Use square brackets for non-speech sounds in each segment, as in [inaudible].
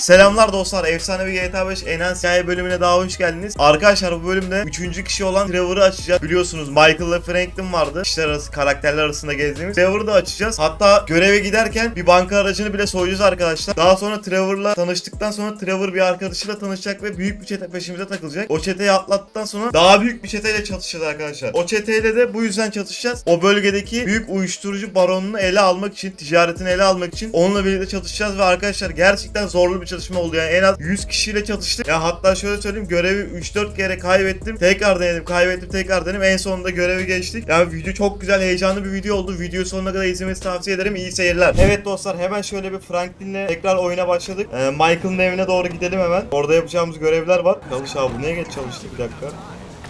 Selamlar dostlar. Efsanevi GTA 5 Enhance hikaye bölümüne daha hoş geldiniz. Arkadaşlar bu bölümde 3. kişi olan Trevor'ı açacağız. Biliyorsunuz Michael ve Franklin vardı. Kişiler arası, karakterler arasında gezdiğimiz. Trevor'ı da açacağız. Hatta göreve giderken bir banka aracını bile soyacağız arkadaşlar. Daha sonra Trevor'la tanıştıktan sonra Trevor bir arkadaşıyla tanışacak ve büyük bir çete peşimize takılacak. O çeteyi atlattıktan sonra daha büyük bir çeteyle çatışacağız arkadaşlar. O çeteyle de bu yüzden çatışacağız. O bölgedeki büyük uyuşturucu baronunu ele almak için, ticaretini ele almak için onunla birlikte çatışacağız ve arkadaşlar gerçekten zorlu bir çalışma oldu. Yani en az 100 kişiyle çatıştık. Ya hatta şöyle söyleyeyim görevi 3-4 kere kaybettim. Tekrar denedim, kaybettim, tekrar denedim. En sonunda görevi geçtik. Yani video çok güzel, heyecanlı bir video oldu. Videoyu sonuna kadar izlemenizi tavsiye ederim. İyi seyirler. Evet dostlar hemen şöyle bir Franklin'le tekrar oyuna başladık. Ee, Michael'ın evine doğru gidelim hemen. Orada yapacağımız görevler var. Çalış abi neye geç çalıştı bir dakika.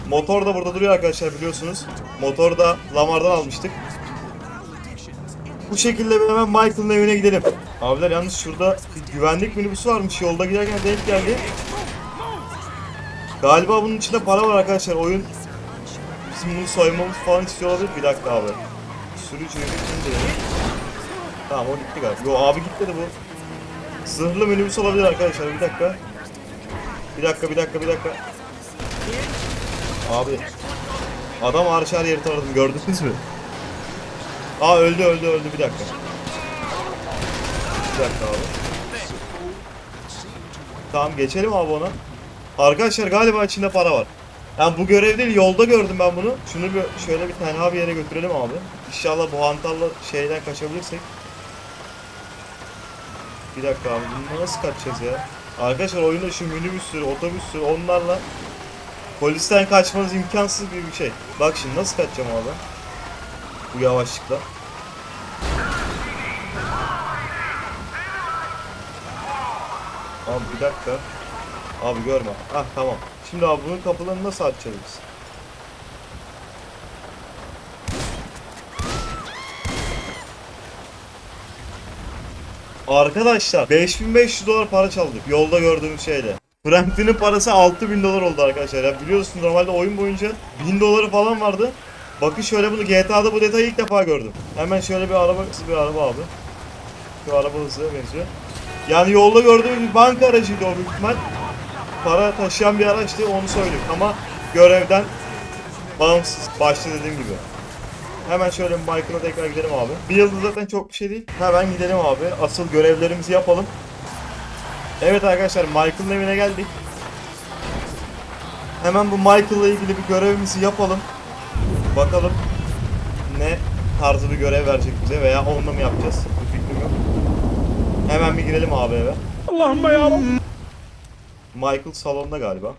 Motor da burada duruyor arkadaşlar biliyorsunuz. Motor da Lamar'dan almıştık. Bu şekilde hemen Michael'ın evine gidelim. Abiler yalnız şurada bir güvenlik minibüsü varmış. Yolda giderken denk geldi. Galiba bunun içinde para var arkadaşlar. Oyun bizim bunu soymamız falan istiyor olabilir. Bir dakika abi. Sürücü kimdi ya? Tamam o gitti galiba. Yo abi gitmedi bu. Zırhlı minibüs olabilir arkadaşlar. Bir dakika. Bir dakika, bir dakika, bir dakika. Abi. Adam her yeri taradım. Gördünüz mü? Aa öldü öldü öldü bir dakika. Bir dakika abi. Tamam geçelim abi ona. Arkadaşlar galiba içinde para var. Yani bu görev değil yolda gördüm ben bunu. Şunu bir şöyle bir tenha bir yere götürelim abi. İnşallah bu hantalla şeyden kaçabilirsek. Bir dakika abi bunu nasıl kaçacağız ya? Arkadaşlar oyunda şu minibüstür, otobüstür onlarla polisten kaçmanız imkansız bir şey. Bak şimdi nasıl kaçacağım abi? Bu yavaşlıkla. Abi bir dakika. Abi görme. Ah tamam. Şimdi abi bunun kapılarını nasıl açacağız? Arkadaşlar 5500 dolar para çaldık yolda gördüğümüz şeyle. Franklin'in parası 6000 dolar oldu arkadaşlar. Ya biliyorsun normalde oyun boyunca 1000 doları falan vardı. Bakın şöyle bunu GTA'da bu detayı ilk defa gördüm. Hemen şöyle bir araba, bir araba abi. Şu araba hızlı benziyor. Yani yolda gördüğümüz bir banka aracıydı o büyük ihtimal. Para taşıyan bir araçtı onu söyleyeyim ama görevden bağımsız. Başta dediğim gibi. Hemen şöyle Michael'a tekrar gidelim abi. Bir yıldız zaten çok bir şey değil. Hemen gidelim abi. Asıl görevlerimizi yapalım. Evet arkadaşlar Michael'ın evine geldik. Hemen bu Michael'la ilgili bir görevimizi yapalım. Bakalım ne tarzı bir görev verecek bize veya onunla mı yapacağız? Bir fikrim yok. Hemen bir girelim abi eve. Allah'ım ya. Michael salonda galiba.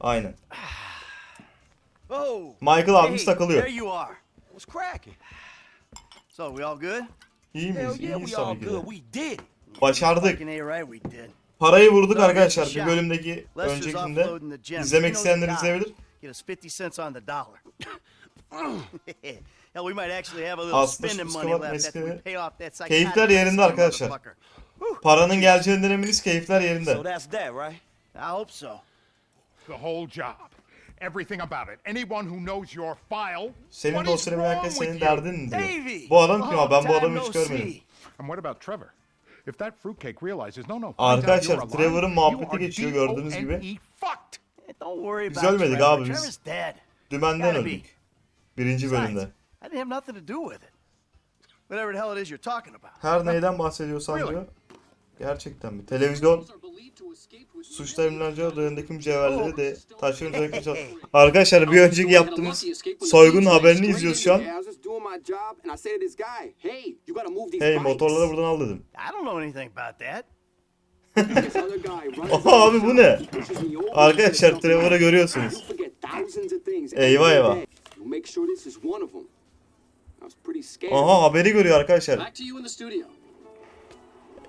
Aynen. Oh, Michael abimiz hey, takılıyor. There you are. What's cracking? So we all good? İyi miyiz? yeah, İyiyiz tabii ki de. good. We did. Başardık. Parayı vurduk arkadaşlar. Bir bölümdeki öncekinde. İzlemek isteyenler izleyebilir. Get us 50 cents on the dollar. [laughs] Hell, we might actually have a little spending money Scott left after we pay off that keyifler psychotic yerinde of a arkadaşlar. motherfucker. Paranın geleceğinden eminiz keyifler yerinde. So that's that, right? I hope so. The whole job. Everything about it. Anyone who knows your file. Senin what is dosyana wrong herkes with senin you? derdin diyor. Davey! Bu adam kim long abi? Ben bu time adamı no hiç görmedim. see. And what about Trevor? If that fruitcake realizes no no. out Arkadaşlar, you're alive, Trevor'ın you muhabbeti are geçiyor gördüğünüz gibi. D.O.N.E. fucked. Don't worry Biz about ölmedik abi, biz. Trevor's dead. Dümenden öldük. Birinci bölümde. I didn't have nothing to do with it. Whatever the hell it is you're talking about. Her neyden bahsediyorsan diyor. Gerçekten mi? Televizyon suçlar emlacı adındaki mücevherleri de taşların üzerine çal- Arkadaşlar bir önceki yaptığımız soygun haberini izliyoruz şu an. Hey motorları buradan al dedim. Aha abi bu ne? Arkadaşlar Trevor'ı görüyorsunuz. Eyvah eyvah. Aha haberi görüyor arkadaşlar.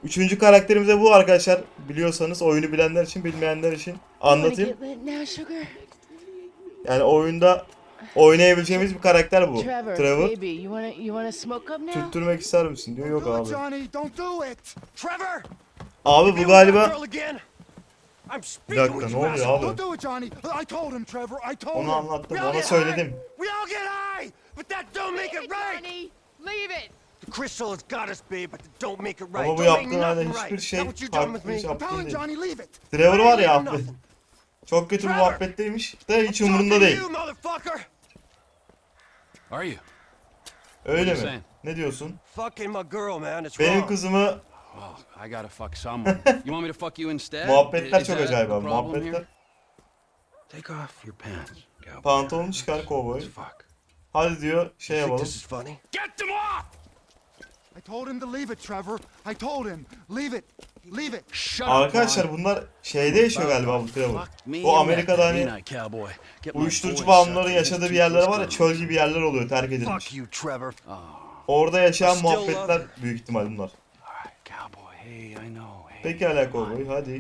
Üçüncü karakterimiz de bu arkadaşlar. Biliyorsanız oyunu bilenler için bilmeyenler için anlatayım. Yani oyunda oynayabileceğimiz bir karakter bu. Trevor? Tüttürmek ister misin diyor. Yok abi. Abi bu galiba bir dakika ne oluyor abi? Don't do it, Johnny. I told him, Trevor. I told Onu him. anlattım, ona söyledim. Ama bu yaptığın halde hiçbir şey farklı iş yaptığın değil. Trevor var ya abi. [laughs] Çok kötü bir muhabbetteymiş de hiç umurunda değil. Öyle mi? Ne diyorsun? Benim kızımı I gotta fuck someone. [laughs] you want me to fuck you instead? muhabbetler çok acayip abi. Muhabbetler. Take off your pants. cowboy. Pantolonu çıkar kovboy. Hadi diyor şey yapalım. Get them off! I told him to leave it, Trevor. I told him. Leave it. Leave it. Shut Arkadaşlar up, bunlar şeyde yaşıyor galiba bu Trevor. İn Amerika'da hani uyuşturucu bağımlıların yaşadığı bir yerler var ya çöl gibi yerler oluyor terk edilmiş. Trevor. Orada yaşayan muhabbetler büyük ihtimal bunlar. Hey, I know. Hey, Pekala kovboy hadi.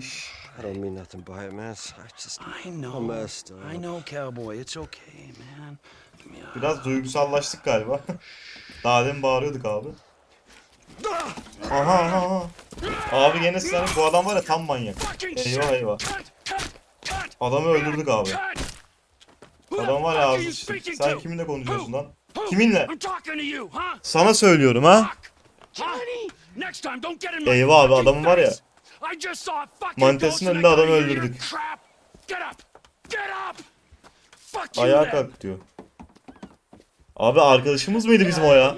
I don't mean nothing by it, man. I just... I know. I'm messed up. I know, cowboy. It's okay, man. Give me a Biraz duygusallaştık galiba. [laughs] Daha demin bağırıyorduk abi. Aha aha aha. Abi gene sen bu adam var ya tam manyak. Eyvah eyvah. Adamı öldürdük abi. Adam var ya ağzı sıçtı. Sen kiminle konuşuyorsun lan? Kiminle? Sana söylüyorum ha. Eyvah abi, adamın var ya. and önünde adamı öldürdük. Crap! Get up! Get up! Fuck you Ayağa kalk diyor. Abi arkadaşımız mıydı bizim o ya?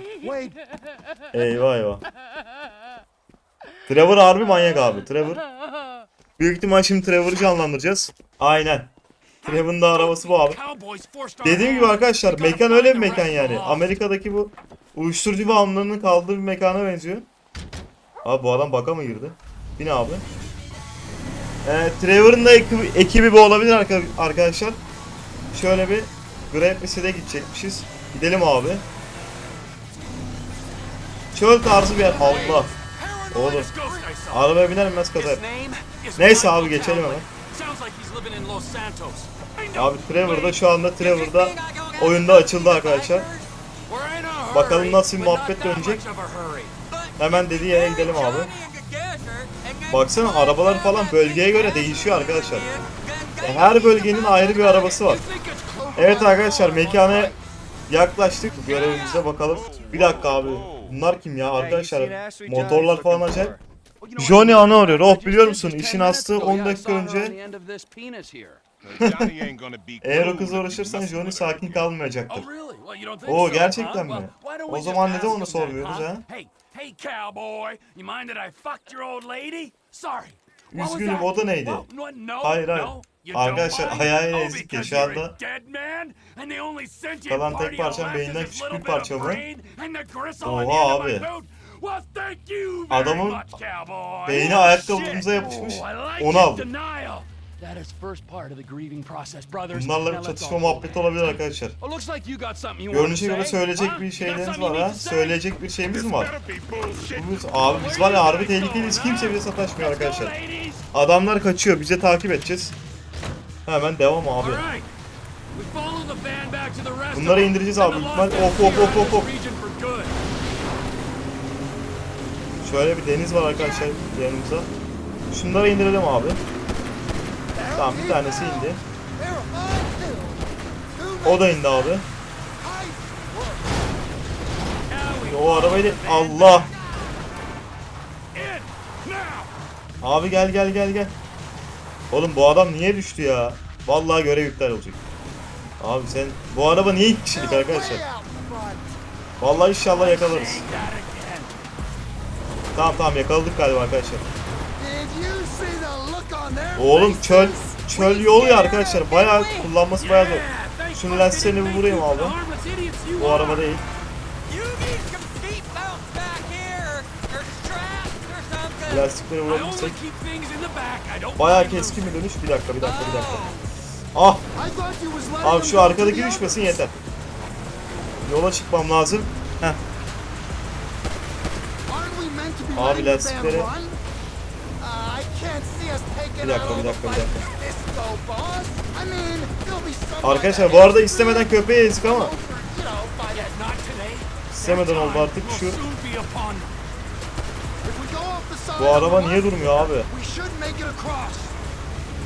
Eyvah eyvah. Trevor harbi manyak abi. Trevor. Büyük ihtimal şimdi Trevor'ı canlandıracağız. Aynen. Trevor'ın da arabası bu abi. Dediğim gibi arkadaşlar mekan öyle bir mekan yani. Amerika'daki bu uyuşturucu bağımlılığının kaldığı bir mekana benziyor. Abi bu adam baka mı girdi? Bin abi. Ee, Trevor'ın da ekibi, ekibi bu olabilir arka- arkadaşlar. Şöyle bir Grab Messe'de gidecekmişiz. Gidelim abi. Çöl tarzı bir yer. Allah. Oğlum. Arabaya biner binmez kaza yap. Neyse abi, geçelim hemen. Abi Trevor da şu anda Trevor da oyunda açıldı arkadaşlar. Bakalım nasıl bir muhabbet dönecek. Hemen dediği yere gidelim abi. Baksana arabalar falan bölgeye göre değişiyor arkadaşlar. E, Her bölgenin ayrı bir arabası var. Evet arkadaşlar mekana yaklaştık. Görevimize bakalım. Bir dakika abi. Bunlar kim ya arkadaşlar? Motorlar falan acayip. Johnny anı arıyor. Oh biliyor musun işin aslı 10 dakika önce [laughs] eğer o kızla uğraşırsan Johnny sakin kalmayacaktır. Oh Oo gerçekten mi? O zaman neden onu sormuyoruz ha? Hey, cowboy, you mind that I fucked your old lady? Sorry. Üzgünüm, o da neydi? Hayır, hayır. Arkadaşlar, hayalini Oh, ezdik ya, şu anda kalan tek parçam beyinden küçük bir parça gristle Oha abi. Adamın beyni ayakkabımıza yapışmış. Oh, Onu aldım. That is first part of the grieving process, brothers. Bunlarla bir çatışma muhabbeti olabilir arkadaşlar. Görünüşe göre söyleyecek bir something var ha. Söyleyecek bir şeyimiz mi var? Biz- Abi biz var ya harbi tehlikeliyiz. Kimse bize sataşmıyor arkadaşlar. Adamlar kaçıyor. Bize takip edeceğiz. Hemen devam abi. Bunları indireceğiz abi, ihtimal- hop, this region for good. Şöyle bir deniz var arkadaşlar yanımızda. Şunları indirelim abi. Tamam bir tanesi indi. O da indi abi. O arabayı da... Allah! Abi gel gel gel gel. Oğlum bu adam niye düştü ya? Vallahi görev iptal olacak. Abi sen bu araba niye kişilik arkadaşlar? Vallahi inşallah yakalarız. Tamam tamam yakaladık galiba arkadaşlar. Oğlum çöl çöl yolu ya arkadaşlar. Bayağı kullanması bayağı zor. Lastiklerini getting bir vurayım abi. Bu araba değil. Lastikleri vurabilirsek. Bayağı keskin bir dönüş. Bir dakika bir dakika bir dakika. Ah! Abi şu arkadaki düşmesin yeter. Yola çıkmam lazım. Heh. Abi lastikleri- Bir dakika, bir dakika, bir dakika. Arkadaşlar bu arada istemeden köpeği ezdik ama istemeden oldu artık şu. Bu araba niye durmuyor abi?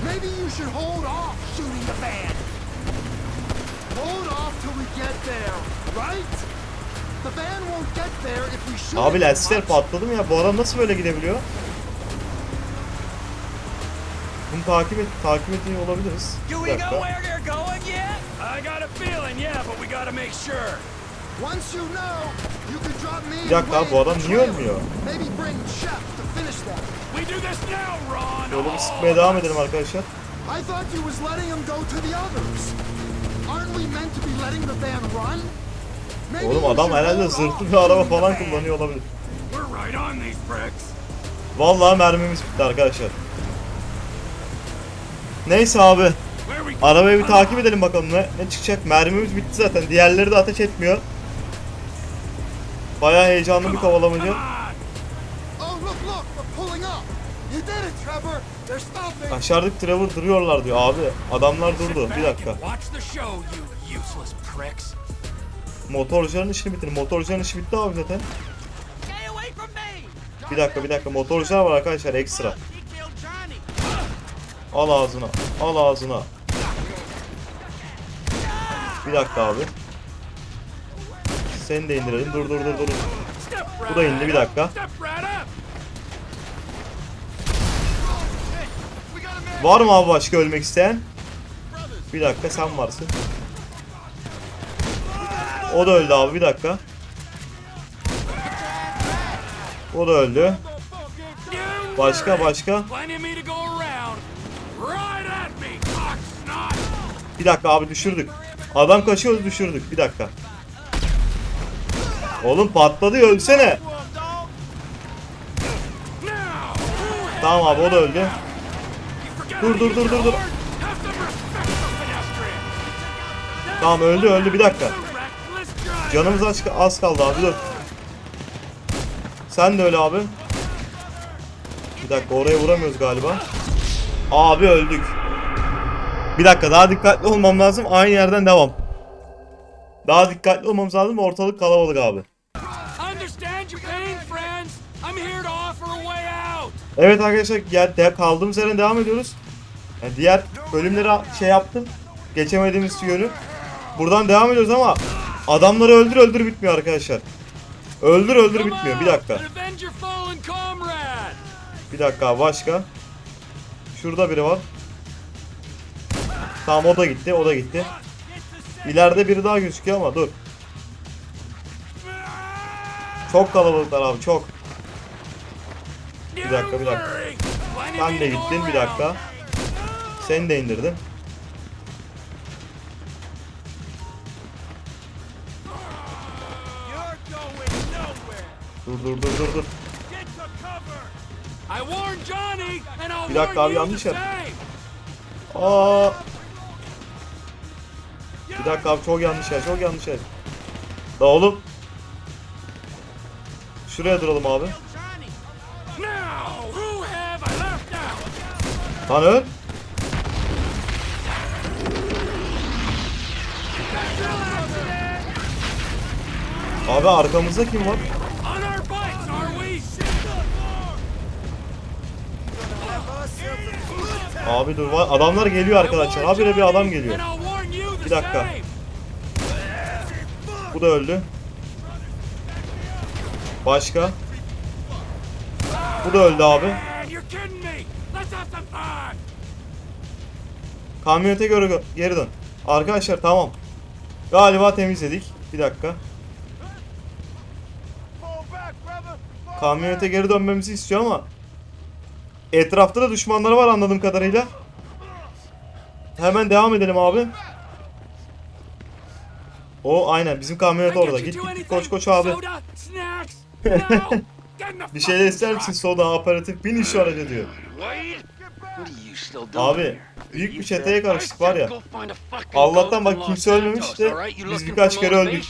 Maybe you should hold off shooting the van. Hold off till we get there, right? The van won't get there if we shoot Abi lastikler patladı mı ya? Bu adam nasıl böyle gidebiliyor? Bunu takip et, takip ediyor olabiliriz. Do Bir we know dakika. where they're going yet? I got a feeling, yeah, but we gotta make sure. Once you know, you can drop me Bir dakika bu adam niye ölmüyor? Maybe bring Shep to finish that. We do this now, Ron. Böyle bir sıkmaya devam edelim arkadaşlar. I thought you was letting him go to the others. Aren't we meant to be letting the van run? Maybe Oğlum adam herhalde zırhlı bir araba falan kullanıyor olabilir. We're right on these bricks. Vallahi mermimiz bitti arkadaşlar. Neyse abi. Arabayı bir takip edelim bakalım ne, ne çıkacak. Mermimiz bitti zaten. Diğerleri de ateş etmiyor. Bayağı heyecanlı bir kovalamacı. İt, Trevor. Duruyorlar diyor abi. Adamlar durdu. Bir dakika. Motorcuların işini bitirin. Motorcuların işi bitti abi zaten. Bir dakika bir dakika. Motorcular var arkadaşlar ekstra. Al ağzına. Al ağzına. Bir dakika abi. Seni de indirelim. Dur dur dur dur. Bu da indi bir dakika. Var mı abi başka ölmek isteyen? Bir dakika sen varsın. O da öldü abi bir dakika. O da öldü. Başka başka. Bir dakika abi düşürdük. Adam kaçıyordu düşürdük. Bir dakika. Oğlum patladı ölsene. Tamam abi o da öldü. Dur, dur, dur, dur, dur. Tamam öldü öldü bir dakika. Canımız az, az kaldı abi dur. Sen de öyle abi. Bir dakika oraya vuramıyoruz galiba. Abi öldük. Bir dakika daha dikkatli olmam lazım. Aynı yerden devam. Daha dikkatli olmamız lazım. Ortalık kalabalık abi. Evet arkadaşlar ya, de, kaldığımız yerden devam ediyoruz. Yani diğer bölümleri şey yaptım. Geçemediğimiz yönü. Buradan devam ediyoruz ama adamları öldür öldür bitmiyor arkadaşlar. Öldür öldür bitmiyor. Bir dakika. Bir dakika başka. Şurada biri var. Tamam o da gitti, o da gitti. İleride biri daha gözüküyor ama dur. Çok kalabalıklar abi çok. Bir dakika, bir dakika. Sen de gittin bir dakika. Seni de indirdim. Dur dur dur dur dur. Bir dakika abi, yanlış yer. Aa. Bir dakika abi çok yanlış yer, çok yanlış yer. Da oğlum. Şuraya duralım abi. Lan öl. Abi arkamızda kim var? Abi dur. Adamlar geliyor arkadaşlar. Habire bir adam geliyor. Bir dakika. Bu da öldü. Başka? Bu da öldü abi. Kamyonete göre geri dön. Arkadaşlar tamam. Galiba temizledik. Bir dakika. Kamyonete geri dönmemizi istiyor ama etrafta da düşmanları var anladığım kadarıyla. Hemen devam edelim abi. O aynen bizim kamyonet orada. Git git anything? koş koş abi. [laughs] Bir şeyler ister misin soda aparatif bin şu araca diyor. Abi büyük bir çeteye karıştık var ya. "Go find a fucking Allah'tan bak kimse ölmemiş de biz birkaç kere öldük.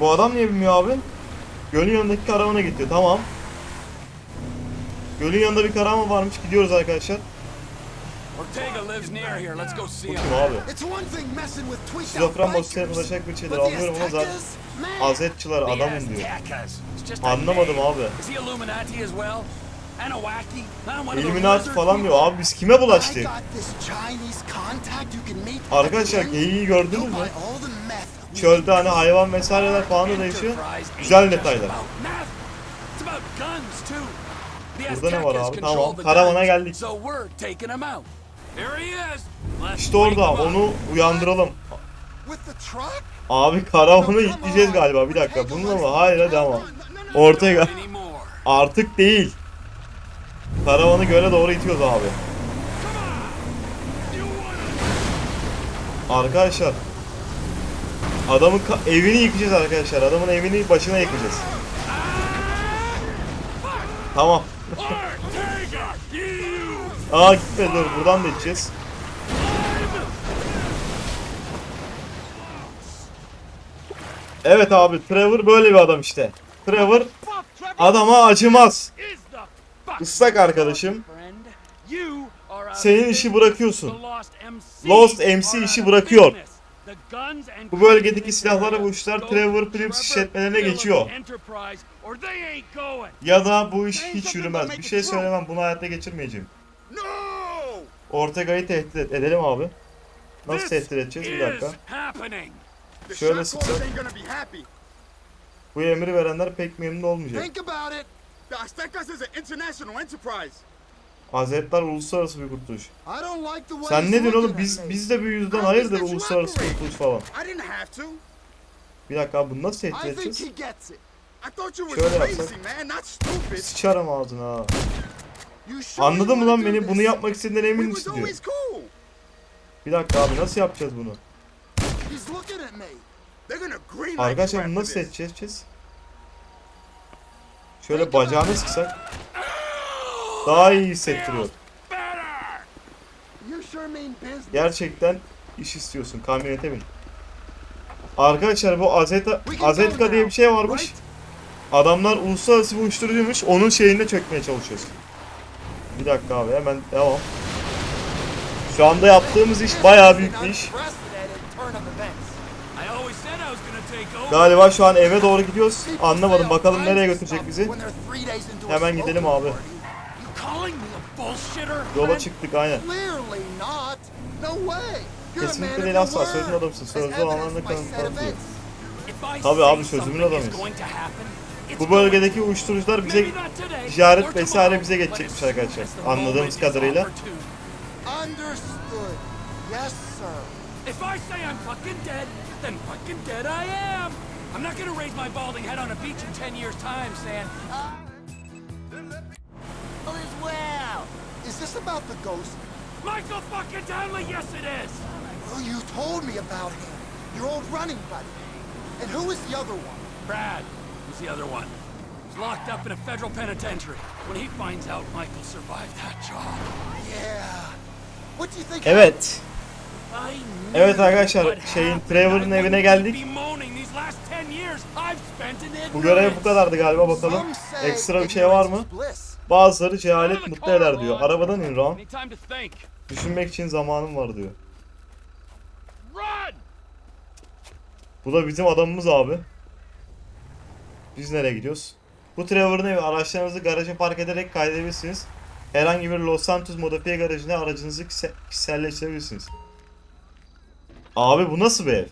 Bu adam niye bilmiyor abi? Gölün yanındaki karavana gitti. Tamam. Gölün yanında bir karavan varmış. Gidiyoruz arkadaşlar. Ortega lives near here. Let's go see him. abi? It's one thing messing with tweaked out Şizofren basitine bikers. ulaşacak bir şeyler anlıyorum ama zaten The adamım diyor. Anlamadım abi. Illuminati falan diyor. Abi biz kime bulaştık? Arkadaşlar geyiği gördünüz mü? çölde hani hayvan vesaireler falan da değişiyor. Güzel detaylar. Burada ne var abi? Tamam, karavana geldik. İşte orada onu uyandıralım. With the truck? Abi karavanı itleyeceğiz galiba. Bir dakika. Bununla mı? Hayır hadi ama. Ortaya. Artık değil. Karavanı göle doğru itiyoruz abi. Arkadaşlar. Adamın evini yıkacağız arkadaşlar. Adamın evini başına yıkacağız. Tamam. Aa gitme dur buradan da içeceğiz. Evet abi Trevor böyle bir adam işte. Trevor adama acımaz. Islak arkadaşım. Senin işi bırakıyorsun. Lost MC, işi bırakıyor. Bu bölgedeki silahlar ve uçlar Trevor Phillips işletmelerine geçiyor. Ya da bu iş hiç yürümez. Bir şey söylemem bunu hayatta geçirmeyeceğim. Ortega'yı tehdit et- edelim abi. Nasıl This tehdit edeceğiz bir dakika. Şöyle happy. Bu emri verenler pek memnun olmayacak. Hazretler uluslararası bir kurtuluş. Sen ne diyorsun oğlum? Biz biz de bir yüzden hayırdır uluslararası kurtuluş falan. Bir dakika abi bunu nasıl tehdit edeceğiz? Şöyle yapsak. Sıçarım ağzına ha. Anladın mı lan beni? Bunu yapmak istediğinden emin misin diyor. Bir dakika abi nasıl yapacağız bunu? Arkadaşlar bunu nasıl edeceğiz? Şöyle bacağını sıksak daha iyi hissettiriyor. Gerçekten iş istiyorsun. Kamyonete bin. Arkadaşlar bu Azeta, Azetka diye bir şey varmış. Adamlar uluslararası bir uyuşturucuymuş. Onun şeyine çökmeye çalışıyoruz. Bir dakika abi hemen devam. Şu anda yaptığımız iş bayağı büyük bir iş. Galiba şu an eve doğru gidiyoruz. Anlamadım bakalım nereye götürecek bizi. Hemen gidelim abi. Yola çıktık aynen. Kesinlikle değil, asla. Sözün adamısın. As Sözlü evidenced olanlarını by kanıtladım said diyor. events. If I Tabii say abi, sözümün adamıyız. Bu bölgedeki uyuşturucular bize ticaret vesaire bize geçecekmiş arkadaşlar. Anladığımız kadarıyla. opportune. Understood. Yes, sir. If I say I'm fucking dead, then fucking dead I am. I'm not gonna raise my balding head on a beach in 10 years' time saying, All is well. Is this about the ghost? Michael fucking Townley, yes it is! Well, you told me about him. Your old running buddy. And who is the other one? Brad, who's the other one? He's locked up in a federal penitentiary. When he finds out Michael survived that job, Yeah. What do you think? Evet. Evet arkadaşlar, şeyin. Trevor'ın evine geldik. be moaning these last 10 years I've spent in Bu görev bu kadardı galiba bakalım. Ekstra bir şey var mı? Bazıları cehalet mutlu eder diyor. Arabadan in Ron. Düşünmek için zamanım var diyor. Bu da bizim adamımız abi. Biz nereye gidiyoruz? Bu Trevor'ın evi. Araçlarınızı garaja park ederek kaydedebilirsiniz. Herhangi bir Los Santos modifiye garajına aracınızı kişi- kişiselleştirebilirsiniz. Abi bu nasıl bir ev?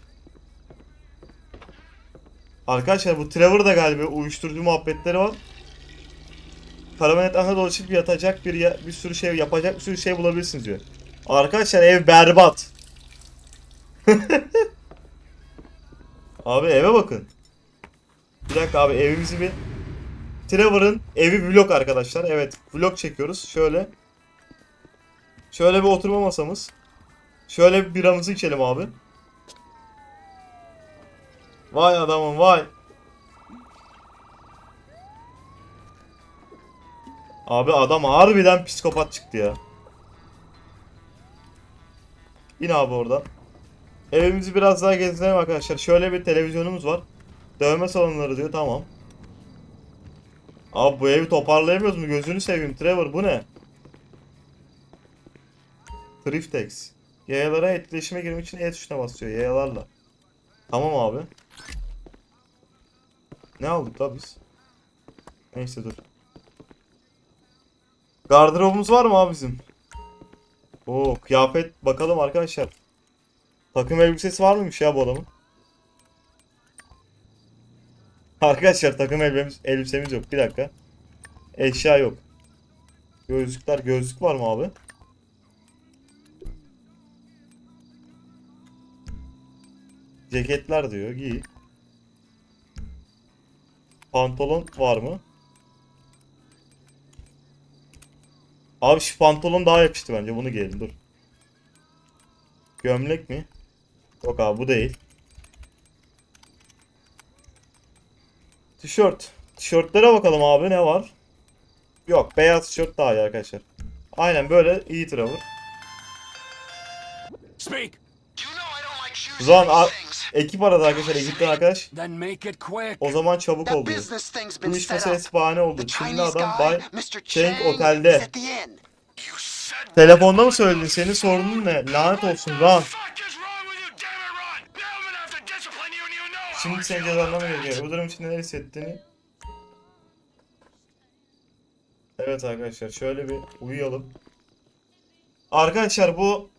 Arkadaşlar bu Trevor da galiba uyuşturucu muhabbetleri var. Karavan etrafında dolaşıp yatacak bir ya- bir sürü şey yapacak bir sürü şey bulabilirsiniz diyor. Arkadaşlar ev berbat. [laughs] Abi eve bakın. Bir dakika abi evimizi bir... Trevor'ın evi vlog arkadaşlar. Evet vlog çekiyoruz. Şöyle. Şöyle bir oturma masamız. Şöyle bir biramızı içelim abi. Vay adamım vay. Abi adam harbiden psikopat çıktı ya. İn abi oradan. Evimizi biraz daha gezdirelim arkadaşlar. Şöyle bir televizyonumuz var. Dövme salonları diyor tamam. Abi bu evi toparlayamıyoruz mu? Gözünü seveyim Trevor bu ne? Thriftex. Yayalara etkileşime girmek için E tuşuna basıyor yayalarla. Tamam abi. Ne aldık la biz? Neyse dur. Gardırobumuz var mı abi bizim? Oo kıyafet bakalım arkadaşlar. Takım elbisesi var mıymış ya bu adamın? Arkadaşlar takım elbisemiz, elbisemiz yok. Bir dakika. Eşya yok. Gözlükler. Gözlük var mı abi? Ceketler diyor. Giy. Pantolon var mı? Abi şu pantolon daha yakıştı bence. Bunu giyelim dur. Gömlek mi? Yok abi bu değil. Tişört. Tişörtlere bakalım abi ne var? Yok beyaz tişört daha iyi arkadaşlar. Aynen böyle iyi Trevor. Speak. Things. ekip aradı arkadaşlar ekipten arkadaş. O zaman çabuk thing's Bu iş meselesi bahane oldu. Çinli adam Bay. Cheng otelde. Telefonda mı söyledin? Senin sorunun ne? Lanet olsun Ran. fuck is wrong with you, damn it, Ron? Now I'm gonna have to discipline you and you know how Şimdi seni feel. cezalandırmaya gerekiyor. Bu durum için neler hissettiğini. Evet arkadaşlar şöyle bir uyuyalım. Arkadaşlar bu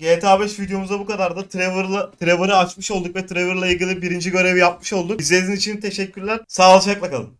GTA 5 videomuzda bu kadardı. Trevor'la Trevor'ı açmış olduk ve Trevor'la ilgili birinci görevi yapmış olduk. İzlediğiniz için teşekkürler. Sağlıcakla kalın.